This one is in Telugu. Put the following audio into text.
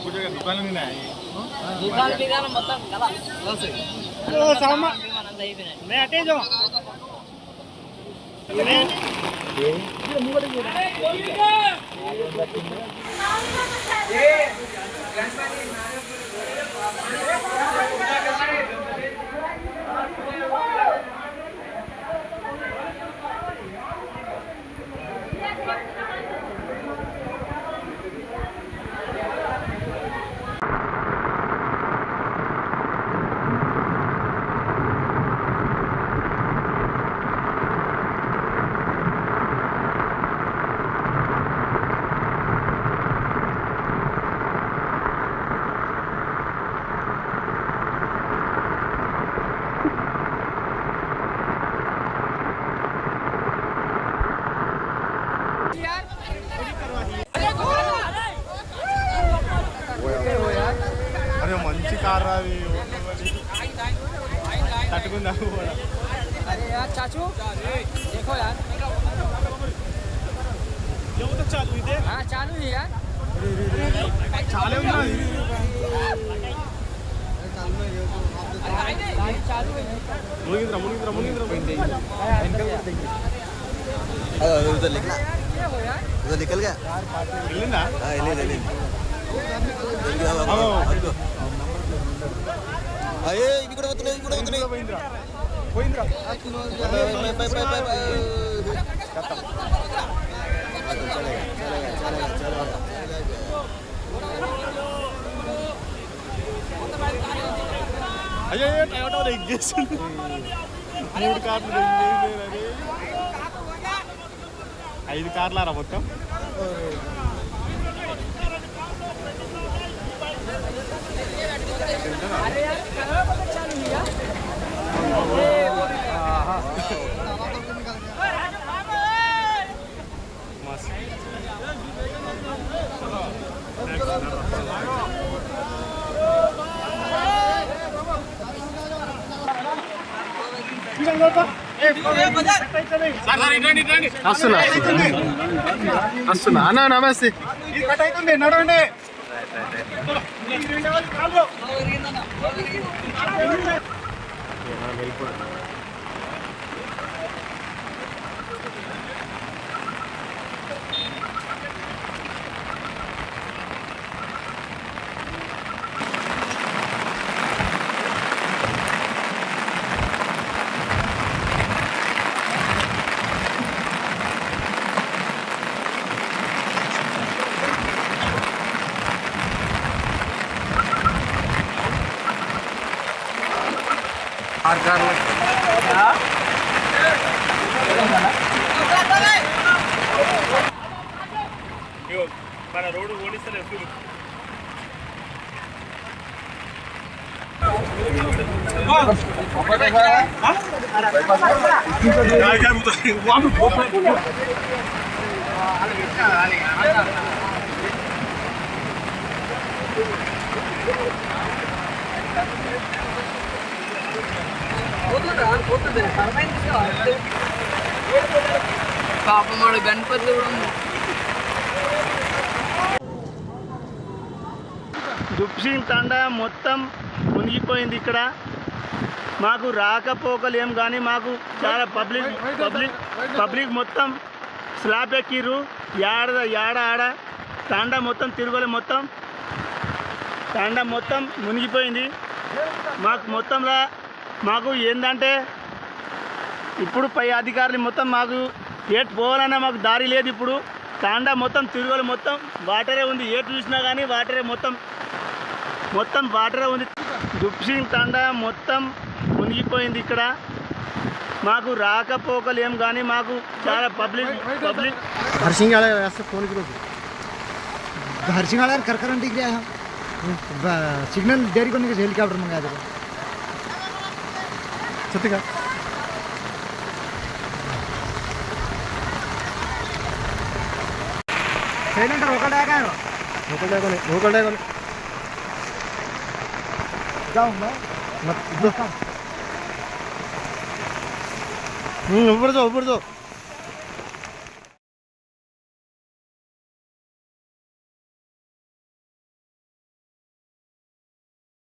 ఎక్కువ జగ దుకాణం నిన్న దుకాణం మీద అటే జో మే అరే మంచి కార్ రావి తట్టుకుందా కూడా अरे यार चाचू देखो यार చాలు ఇదే हाँ चालू है यार చాలా ఉన్నది गाड़ी चालू है మునిగింద్ర మునిగింద్ర మునిగింద్ర పోయింది उधर निकला ये हो यार उधर निकल गया వెళ్ళిందా हाँ ले ले ले అయ్యే ఇవి కూడా పోతున్నాయి ఇవి కూడా వస్తున్నాయి పోయిందిరా. పోయిందిరా. పై, పై, మూడు కార్లు ఐదు కార్లారా మొత్తం? వస్తున్నా వస్తున్నా అన్న నమస్తే. ఇది కట్ అవుతుంది నడవండి మన రోడ్డు ఓడిస్తలే పాపం పాపమాడు గణపతి కూడా దుప్సింగ్ తండా మొత్తం మునిగిపోయింది ఇక్కడ. మాకు రాకపోకలు ఏం కానీ మాకు చాలా పబ్లిక్ పబ్లిక్ పబ్లిక్ మొత్తం స్లాబ్ ఎక్కిర్రు. యాడ యాడ ఆడ తండ మొత్తం తిరుగులే మొత్తం. తండ మొత్తం మునిగిపోయింది. మాకు మొత్తంలో మాకు ఏంటంటే ఇప్పుడు పై అధికారులు మొత్తం మాకు ఏటు పోవాలన్నా మాకు దారి లేదు ఇప్పుడు. తాండా మొత్తం తిరుగులు మొత్తం వాటరే ఉంది. ఏటు చూసినా కానీ వాటరే మొత్తం మొత్తం వాటరే ఉంది. దుప్సి తాండా మొత్తం మునిగిపోయింది ఇక్కడ. మాకు రాకపోకలు ఏం కానీ మాకు చాలా పబ్లిక్ పబ్లిక్. హర్షింగ్ హర్షింగ్ కరకరంటే సిగ్నల్ దేరికొని హెలికాప్టర్ కాదు. చెట్టుగా సిలిండర్ ఒకటే కాను ఒకటే కొని ఒకటే కొని ఇప్పుడు ఇప్పుడు